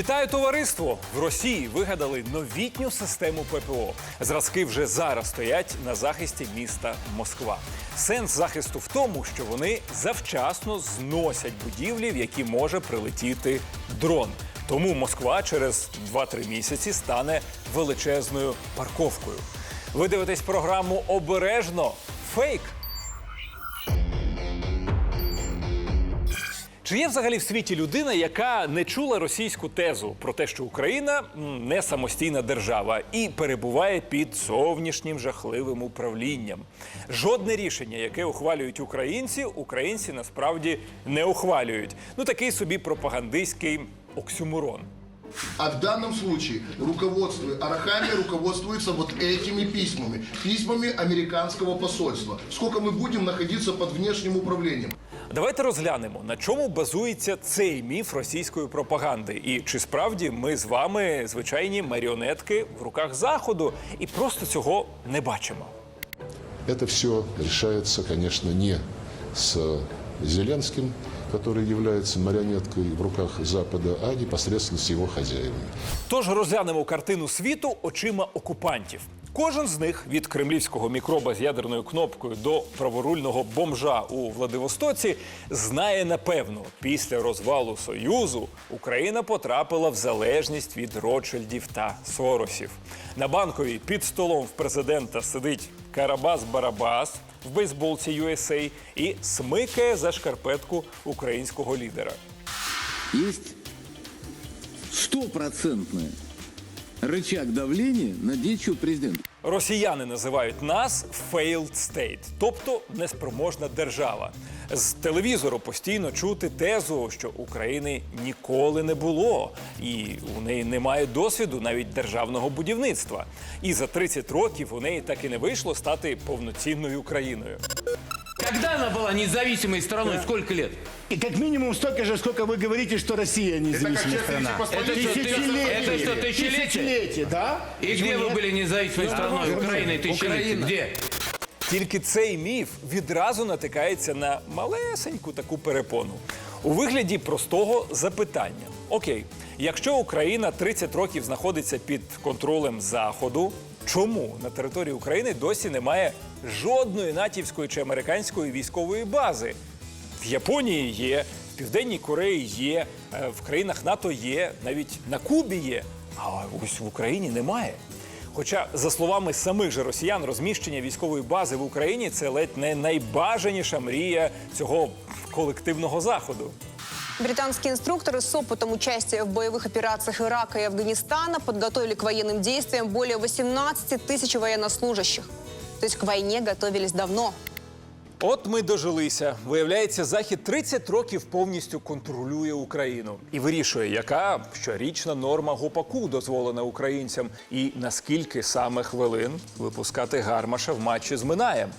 Вітаю товариство! В Росії вигадали новітню систему ППО. Зразки вже зараз стоять на захисті міста Москва. Сенс захисту в тому, що вони завчасно зносять будівлі, в які може прилетіти дрон. Тому Москва через 2-3 місяці стане величезною парковкою. Ви дивитесь програму обережно фейк. Чи є взагалі в світі людина, яка не чула російську тезу про те, що Україна не самостійна держава і перебуває під зовнішнім жахливим управлінням? Жодне рішення, яке ухвалюють українці, українці насправді не ухвалюють. Ну такий собі пропагандистський оксюмурон. А в данном случае руководство Арахамия руководствуется вот этими письмами. Письмами американского посольства. Сколько мы будем находиться под внешним управлением? Давайте розглянемо, на чому базується цей міф російської пропаганди, і чи справді ми з вами звичайні маріонетки в руках заходу, і просто цього не бачимо. Это все решается, конечно, не с Зеленским, который является марионеткой в руках Запада, а непосредственно с его хозяевами. Тож розглянемо картину світу очима окупантів. Кожен з них від кремлівського мікроба з ядерною кнопкою до праворульного бомжа у Владивостоці знає напевно, після розвалу Союзу Україна потрапила в залежність від Ротшильдів та Соросів. На банковій під столом в президента сидить Карабас-Барабас в бейсболці USA і смикає за шкарпетку українського лідера. есть стопроцентный рычаг давления на дичью президента. Росіяни називають нас failed state, тобто неспроможна держава. З телевізору постійно чути тезу, що України ніколи не було, і у неї немає досвіду навіть державного будівництва. І за 30 років у неї так і не вийшло стати повноцінною Україною. Когда она была независимой страной? Сколько лет? И как минимум столько же, сколько вы говорите, что Россия независимая страна. Это что, ты- это что, тысячелетие? Тысячелетие, да? И Почему где вы нет? были независимой страной? Украиной тысячелетие? Где? Тільки цей міф відразу натикається на малесеньку таку перепону у вигляді простого запитання: Окей, якщо Україна 30 років знаходиться під контролем Заходу, чому на території України досі немає жодної натівської чи американської військової бази? В Японії є, в Південній Кореї є, е, в країнах НАТО є, навіть на Кубі є. А ось в Україні немає. Хоча, за словами самих же росіян, розміщення військової бази в Україні це ледь не найбажаніша мрія цього колективного заходу. Британские инструкторы с опытом участия в боевых операциях Ирака и Афганистана подготовили к военным действиям более 18 тысяч военнослужащих. То есть к войне готовились давно. От ми дожилися. Виявляється, захід 30 років повністю контролює Україну і вирішує, яка щорічна норма гопаку дозволена українцям, і наскільки саме хвилин випускати гармаша в матчі з Минаєм.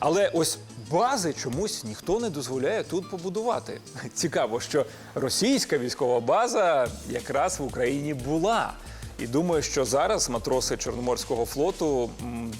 Але ось бази чомусь ніхто не дозволяє тут побудувати. Цікаво, що російська військова база якраз в Україні була. І думаю, що зараз матроси Чорноморського флоту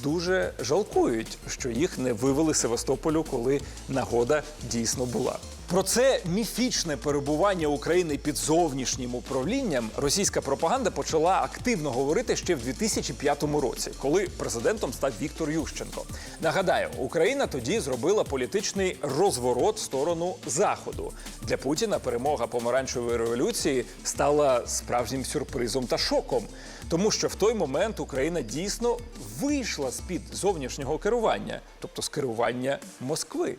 дуже жалкують, що їх не вивели з Севастополю, коли нагода дійсно була. Про це міфічне перебування України під зовнішнім управлінням російська пропаганда почала активно говорити ще в 2005 році, коли президентом став Віктор Ющенко. Нагадаю, Україна тоді зробила політичний розворот в сторону заходу. Для Путіна перемога помаранчевої революції стала справжнім сюрпризом та шоком, тому що в той момент Україна дійсно вийшла з під зовнішнього керування, тобто з керування Москви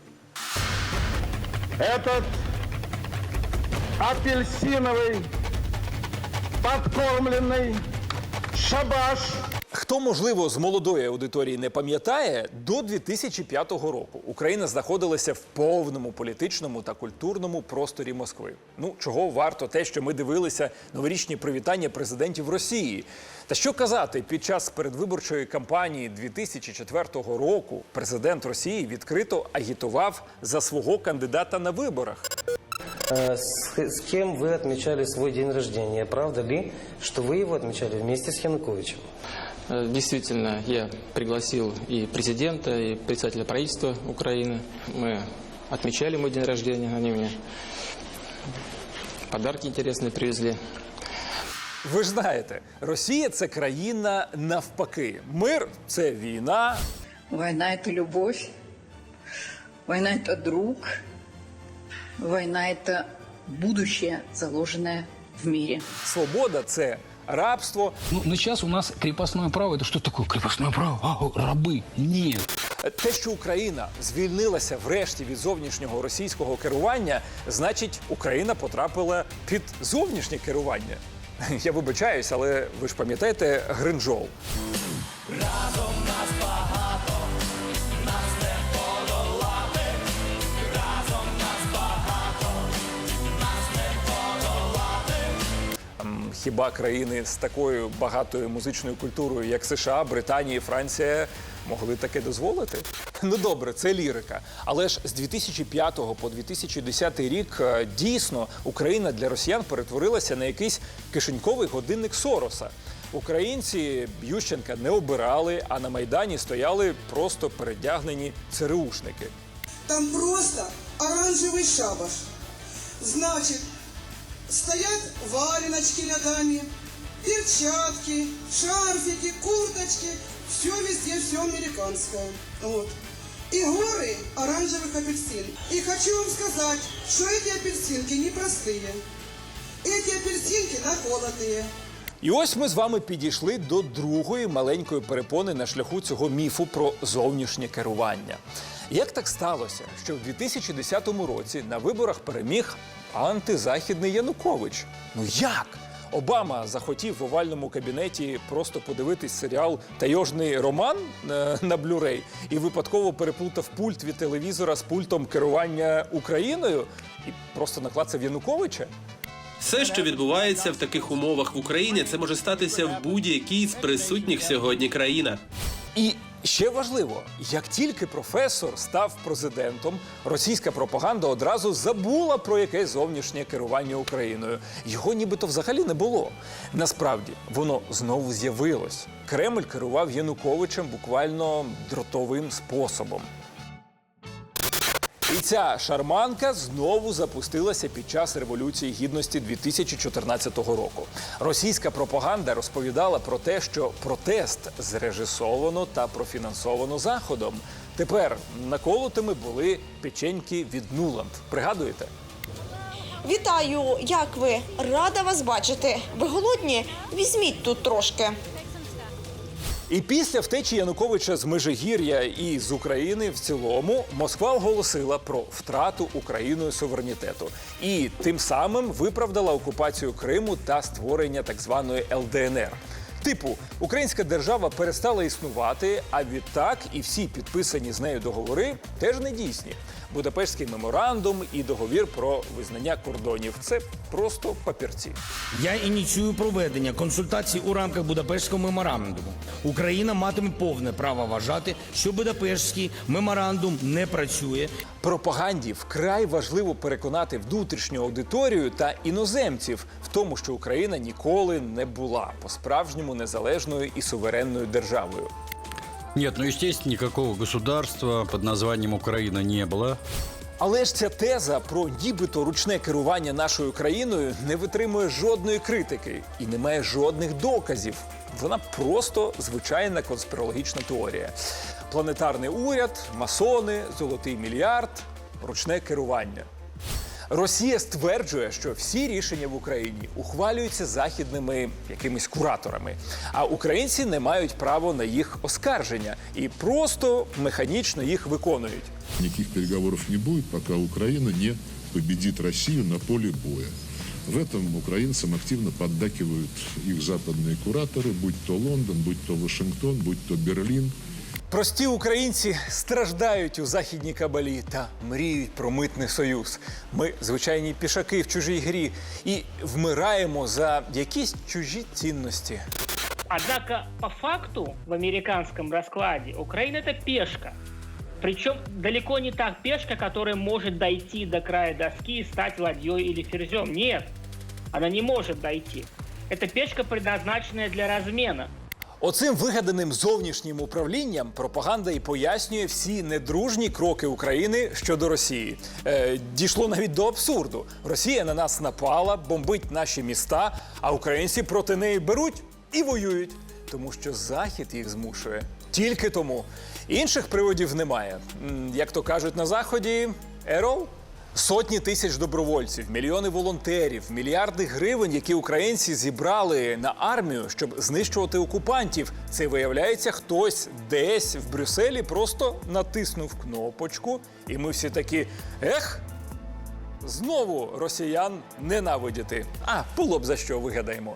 Этот апельсиновый, подкормленный шабаш Хто, можливо, з молодої аудиторії не пам'ятає, до 2005 року Україна знаходилася в повному політичному та культурному просторі Москви. Ну, чого варто те, що ми дивилися новорічні привітання президентів Росії. Та що казати, під час передвиборчої кампанії 2004 року президент Росії відкрито агітував за свого кандидата на виборах. Э, С, с кем вы отмечали свой день рождения? Правда ли, что вы его отмечали вместе с Януковичем? Э, Действительно, я пригласил и президента, и председателя правительства Украины. Мы отмечали мой день рождения, они мне подарки интересные привезли. Ви ж знаєте, Росія це країна навпаки. Мир це війна, Война – это любовь. Война – это друг. Война – это будущее, заложенное в мире. свобода це рабство. Ну, на час у нас крепостное право. Это что такое крепостное право? А, раби? Ні. Те, що Україна звільнилася врешті від зовнішнього російського керування, значить, Україна потрапила під зовнішнє керування. Я вибачаюсь, але ви ж пам'ятаєте Гринжол. М, Хіба країни з такою багатою музичною культурою, як США, Британія і Франція, могли таке дозволити? Ну добре, це лірика. Але ж з 2005 по 2010 рік е, дійсно Україна для росіян перетворилася на якийсь кишеньковий годинник Сороса. Українці Ющенка не обирали, а на майдані стояли просто передягнені ЦРУшники. Там просто оранжевый шабаш. Значит, стоят валеночки ногами, перчатки, шарфики, курточки. Все везде, все американское. Вот. И горы оранжевых апельсин. И хочу вам сказать, что эти апельсинки непростые. Эти апельсинки наколотые. І ось ми з вами підійшли до другої маленької перепони на шляху цього міфу про зовнішнє керування. Як так сталося, що в 2010 році на виборах переміг антизахідний Янукович? Ну як? Обама захотів в овальному кабінеті просто подивитись серіал Тайожний роман на блюрей і випадково переплутав пульт від телевізора з пультом керування Україною і просто наклацав Януковича. Все, що відбувається в таких умовах в Україні, це може статися в будь-якій з присутніх сьогодні країнах. І ще важливо, як тільки професор став президентом, російська пропаганда одразу забула про якесь зовнішнє керування Україною. Його нібито взагалі не було. Насправді воно знову з'явилось. Кремль керував Януковичем буквально дротовим способом. Ця шарманка знову запустилася під час революції гідності 2014 року. Російська пропаганда розповідала про те, що протест зрежисовано та профінансовано заходом. Тепер наколотими були печеньки від Нуланд. Пригадуєте? Вітаю, як ви? Рада вас бачити. Ви голодні? Візьміть тут трошки. І після втечі Януковича з Межигір'я і з України в цілому Москва оголосила про втрату Україною суверенітету і тим самим виправдала окупацію Криму та створення так званої ЛДНР. Типу, українська держава перестала існувати, а відтак і всі підписані з нею договори теж не дійсні. Будапештський меморандум і договір про визнання кордонів це просто папірці. Я ініціюю проведення консультацій у рамках Будапештського меморандуму. Україна матиме повне право вважати, що Будапештський меморандум не працює Пропаганді вкрай важливо переконати внутрішню аудиторію та іноземців в тому, що Україна ніколи не була по-справжньому незалежною і суверенною державою. Нет, ну, естественно, никакого государства под названием Украина не было. Але ж ця теза про нібито ручне керування нашою країною не витримує жодної критики і не має жодних доказів. Вона просто звичайна конспірологічна теорія. Планетарний уряд, масони, золотий мільярд, ручне керування. Росія стверджує, що всі рішення в Україні ухвалюються західними якимись кураторами, а українці не мають права на їх оскарження і просто механічно їх виконують. Никаких переговоров не будет, пока Украина не победит Россию на поле боя. В этом украинцам активно поддакивают их западные кураторы, будь то Лондон, будь то Вашингтон, будь то Берлин. Прості українці страждають у західній кабалі та мріють про митний союз. Ми звичайні пішаки в чужій грі і вмираємо за якісь чужі цінності. Однако, по факту, в американском раскладе, Украина это пешка. Причем далеко не та пешка, которая может дойти до края доски и стать ладьей или ферзем. Нет, она не может дойти. Это пешка, предназначенная для размена. Оцим вигаданим зовнішнім управлінням пропаганда і пояснює всі недружні кроки України щодо Росії. Е, дійшло навіть до абсурду. Росія на нас напала, бомбить наші міста, а українці проти неї беруть і воюють. Тому що Захід їх змушує. Тільки тому. Інших приводів немає. Як то кажуть на Заході, ерол. Сотні тисяч добровольців, мільйони волонтерів, мільярди гривень, які українці зібрали на армію, щоб знищувати окупантів. Це виявляється, хтось десь в Брюсселі просто натиснув кнопочку, і ми всі такі ех. Знову росіян ненавидіти. А було б за що вигадаємо.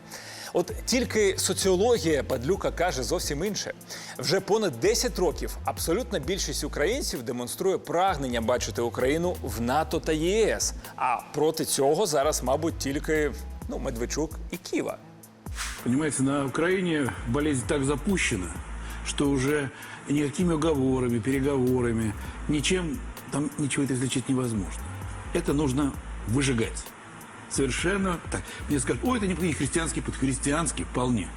От тільки соціологія Падлюка каже зовсім інше. Вже понад 10 років абсолютна більшість українців демонструє прагнення бачити Україну в НАТО та ЄС. А проти цього зараз, мабуть, тільки ну, Медведчук і Ківа. Понимаете, на Украине болезнь так запущена, что уже никакими уговорами, переговорами, ничем там ничего это излечить невозможно. Это нужно выжигать. Совершенно так. Мне скажут, ой, это неплохой христианский путь. Христианский вполне.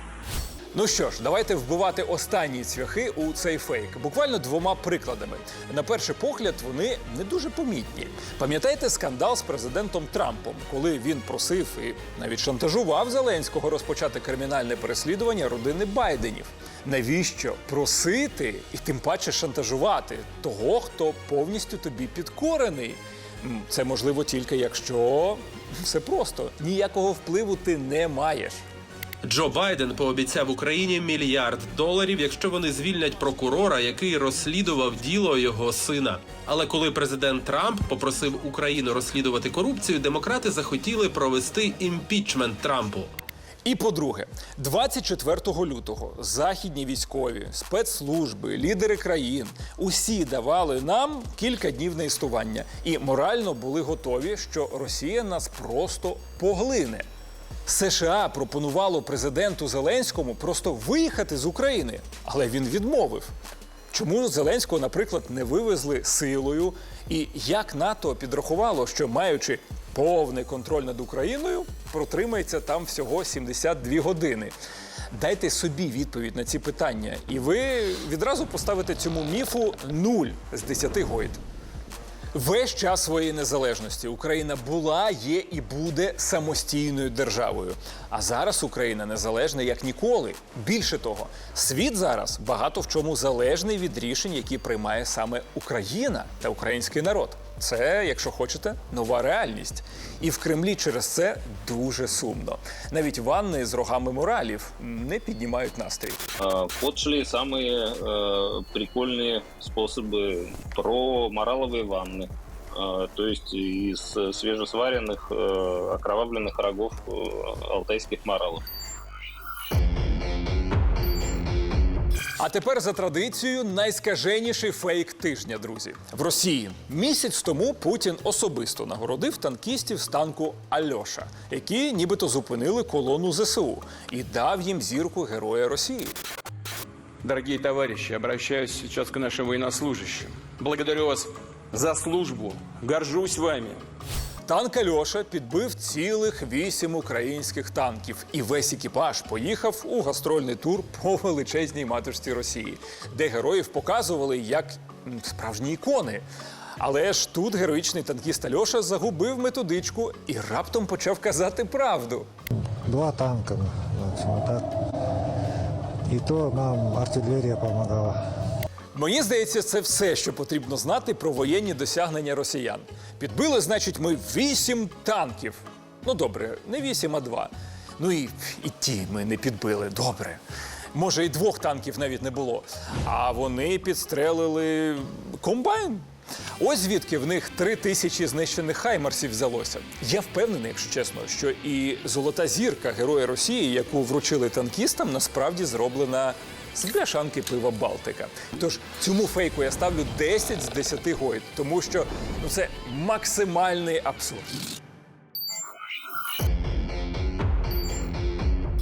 Ну що ж, давайте вбивати останні цвяхи у цей фейк. Буквально двома прикладами. На перший погляд, вони не дуже помітні. Пам'ятаєте скандал з президентом Трампом, коли він просив і навіть шантажував Зеленського розпочати кримінальне переслідування родини Байденів. Навіщо просити і тим паче шантажувати того, хто повністю тобі підкорений? Це можливо тільки якщо все просто ніякого впливу ти не маєш. Джо Байден пообіцяв Україні мільярд доларів, якщо вони звільнять прокурора, який розслідував діло його сина. Але коли президент Трамп попросив Україну розслідувати корупцію, демократи захотіли провести імпічмент Трампу. І по-друге, 24 лютого західні військові, спецслужби, лідери країн усі давали нам кілька днів на істування і морально були готові, що Росія нас просто поглине. США пропонувало президенту Зеленському просто виїхати з України, але він відмовив. Чому Зеленського, наприклад, не вивезли силою? І як НАТО підрахувало, що маючи повний контроль над Україною, протримається там всього 72 години? Дайте собі відповідь на ці питання, і ви відразу поставите цьому міфу 0 з 10 гойд. Весь час своєї незалежності Україна була, є і буде самостійною державою. А зараз Україна незалежна як ніколи. Більше того, світ зараз багато в чому залежний від рішень, які приймає саме Україна та український народ. Це, якщо хочете, нова реальність. І в Кремлі через це дуже сумно. Навіть ванни з рогами моралів не піднімають настрій. Вот шли самые э, прикольные способы про мораловые ванны. Э, то есть из свежесваренных э, окровавленных рогов э, алтайских моралов. А тепер за традицією найскаженіший фейк тижня, друзі. В Росії місяць тому Путін особисто нагородив танкістів з танку Альоша, які нібито зупинили колону ЗСУ і дав їм зірку Героя Росії. Дорогие товарищи, обращаюсь сейчас к нашим военнослужащим. Благодарю вас за службу. Горжусь вами. Танк Альоша підбив цілих вісім українських танків, і весь екіпаж поїхав у гастрольний тур по величезній матушці Росії, де героїв показували як справжні ікони. Але ж тут героїчний танкіст Альоша загубив методичку і раптом почав казати правду. Два танка. И то нам артиллерия помогала. Мені здається, це все, що потрібно знати про воєнні досягнення росіян. Підбили, значить, ми вісім танків. Ну добре, не вісім, а два. Ну і, і ті ми не підбили. Добре. Може, і двох танків навіть не було. А вони підстрелили комбайн. Ось звідки в них три тисячі знищених хаймарсів взялося. Я впевнений, якщо чесно, що і золота зірка Героя Росії, яку вручили танкістам, насправді зроблена з бляшанки пива Балтика. Тож цьому фейку я ставлю 10 з 10 гойд, тому що ну це максимальний абсурд.